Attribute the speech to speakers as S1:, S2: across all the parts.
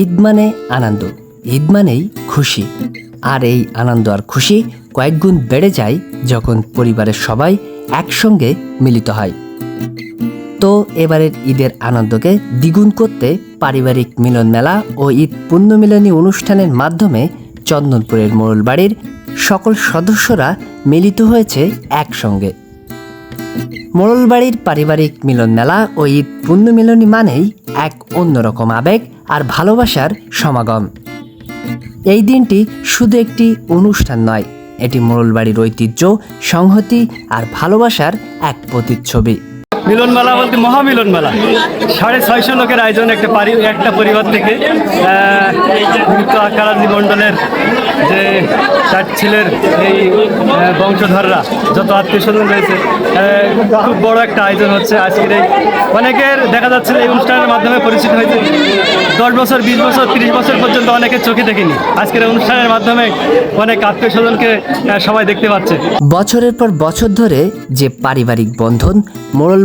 S1: ঈদ মানে আনন্দ। ঈদ মানেই খুশি। আর এই আনন্দ আর খুশি কয়েকগুণ বেড়ে যায় যখন পরিবারের সবাই একসঙ্গে মিলিত হয়। তো এবারের ঈদের আনন্দকে দ্বিগুণ করতে পারিবারিক মিলন মেলা ও ঈদ পুণ্যমিলনী অনুষ্ঠানের মাধ্যমে চন্দনপুরের মোড়ল বাড়ির সকল সদস্যরা মিলিত হয়েছে একসঙ্গে। মোড়লবাড়ির পারিবারিক মিলন মেলা ও ঈদ পুণ্যমিলনী মানেই এক অন্যরকম আবেগ আর ভালোবাসার সমাগম। এই দিনটি শুধু একটি অনুষ্ঠান নয়, এটি মোড়লবাড়ির ঐতিহ্য, সংহতি আর ভালোবাসার এক প্রতিচ্ছবি।
S2: মিলন মেলা বলতে মহামিলন মেলা সাড়ে ছয়শো লোকের আয়োজন একটা পারি একটা পরিবার থেকে। কারাজি মণ্ডলের যে চার ছেলের এই বংশধররা, যত আত্মীয় স্বজন রয়েছে খুব বড় একটা আয়োজন হচ্ছে আজকের এই। অনেকের দেখা যাচ্ছে এই অনুষ্ঠানের মাধ্যমে পরিচিত হয়েছে। দশ বছর, বিশ বছর, তিরিশ বছর পর্যন্ত অনেকে চোখে দেখিনি। আজকের অনুষ্ঠানের মাধ্যমে অনেক আত্মীয় স্বজনকে সবাই দেখতে পাচ্ছে।
S1: বছরের পর বছর ধরে যে পারিবারিক বন্ধন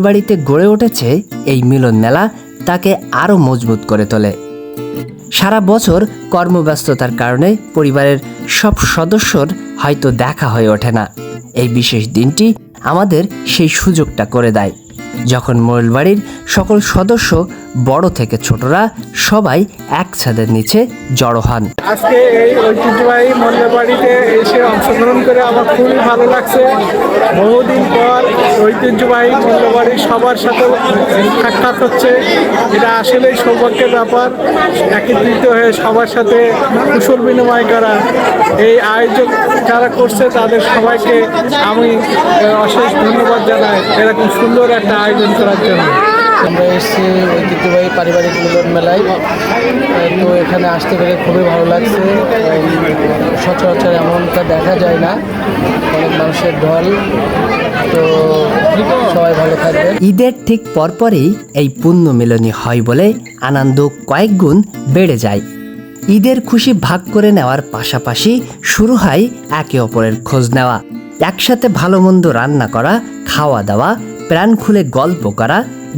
S1: মোড়লবাড়িতে গড়ে উঠেছে এই মিলন মেলা তাকে আরও মজবুত করে তোলে। সারা বছর কর্মব্যস্ততার কারণে পরিবারের সব সদস্যর হয়তো দেখা হয়ে ওঠে না। এই বিশেষ দিনটি আমাদের সেই সুযোগটা করে দেয়। যখন মোড়লবাড়ির সকল সদস্য, বড় থেকে ছোটরা, সবাই এক ছাদের নিচে জড়ো হন।
S3: আজকে এই ঐতিহ্যবাহী মল্লবাড়িতে এসে অংশগ্রহণ করে আমার খুবই ভালো লাগছে। বহুদিন পর ঐতিহ্যবাহী মল্লবাড়ির সবার সাথে সাক্ষাৎ হচ্ছে। এটা আসলেই সৌভাগ্যের ব্যাপার। একত্রিত হয়ে সবার সাথে কুশল বিনিময় করা এই আয়োজক যারা করছে, তাদের সবাইকে আমি অশেষ ধন্যবাদ জানাই। এরকম সুন্দর একটা আয়োজন করার জন্য।
S4: আমরা এসেছি ঐতিহ্যবাহী পারিবারিক মিলন মেলায়। তো এখানে আসতে পেরে খুবই ভালো লাগছে। সচরাচর এমনটা দেখা যায় না। অনেক মানুষের ঢল। তো সবাই ভালো থাকবেন।
S1: ঈদের ঠিক পরপরই এই পুণ্য মিলনী হয় বলে আনন্দ কয়েক গুণ বেড়ে যায়। ঈদের খুশি ভাগ করে নেওয়ার পাশাপাশি শুরু হয় একে অপরের খোঁজ নেওয়া। একসাথে ভালো মন্দ রান্না করা খাওয়া দাওয়া প্রাণ খুলে গল্প করা,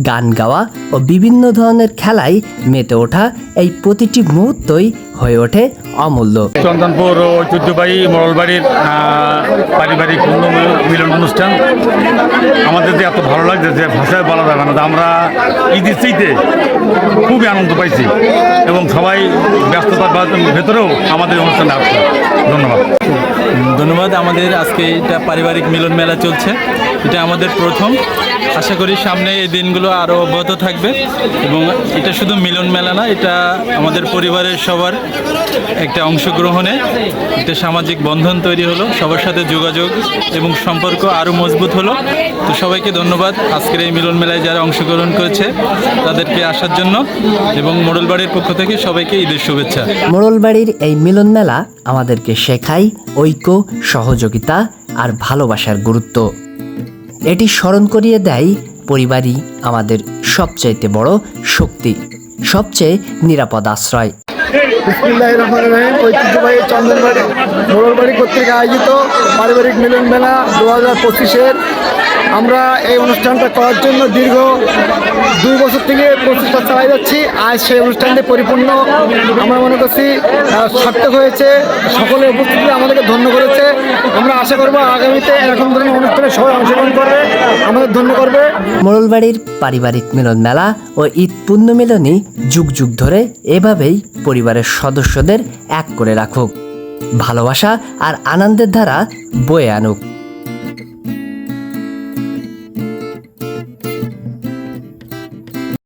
S1: গান গাওয়া ও বিভিন্ন ধরনের খেলায় মেতে ওঠা এই প্রতিটি মুহূর্তই হয়ে ওঠে অমূল্য।
S5: চন্দনপুর ঐতিহ্যবাহী মরলবাড়ির পারিবারিক মিলন অনুষ্ঠান। আমাদের যে এত ভালো লাগছে যে ভাষায় বলা যাবে না আমরা ঈদের চাইতে খুবই আনন্দ পাইছি এবং সবাই ব্যস্ততার ভেতরেও আমাদের অনুষ্ঠানে আসছে। ধন্যবাদ।
S6: ধন্যবাদ। আমাদের আজকে এটা পারিবারিক মিলন মেলা চলছে। এটা আমাদের প্রথম। আশা করি সামনে এই দিনগুলো আরও অব্যাহত থাকবে এবং এটা শুধু মিলন মেলা না, এটা আমাদের পরিবারের সবার একটা অংশগ্রহণে একটা সামাজিক বন্ধন তৈরি হলো, সবার সাথে যোগাযোগ এবং সম্পর্ক আরও মজবুত হলো। তো সবাইকে ধন্যবাদ আজকের এই মিলন মেলায় যারা অংশগ্রহণ করেছে তাদেরকে আসার জন্য এবং মোড়লবাড়ির পক্ষ থেকে সবাইকে ঈদের শুভেচ্ছা।
S1: মোড়লবাড়ির এই মিলন মেলা আমাদেরকে শেখায় ঐক্য, সহযোগিতা আর ভালোবাসার গুরুত্ব। এটি স্মরণ করিয়ে দেয় পরিবারই আমাদের সবচাইতে বড় শক্তি, সবচেয়ে নিরাপদ আশ্রয়।
S3: ঐতিহ্যবাহী চন্দনবাড়ি, মোড়লবাড়ি কর্তৃক আয়োজিত পারিবারিক মিলন মেলা দু হাজার পঁচিশের আমরা এই অনুষ্ঠানটা করার জন্য দীর্ঘ দুই বছর থেকে প্রচেষ্টা চালাই যাচ্ছি। আজ সেই অনুষ্ঠানটি পরিপূর্ণ। আমরা মনে করছি সার্থক হয়েছে। সকলের উপস্থিতি আমাদেরকে ধন্য করেছে। আমরা আশা করব আগামীতে এরকম ধরনের অনুষ্ঠানে সবাই অংশগ্রহণ করবে, আমাদের ধন্য করবে।
S1: মোড়লবাড়ির পারিবারিক মিলন মেলা ও ঈদ পুণ্য মিলনই যুগ যুগ ধরে এভাবেই পরিবারের সদস্যদের এক করে রাখুক। ভালোবাসা আর আনন্দের ধারা বয়ে আনুক।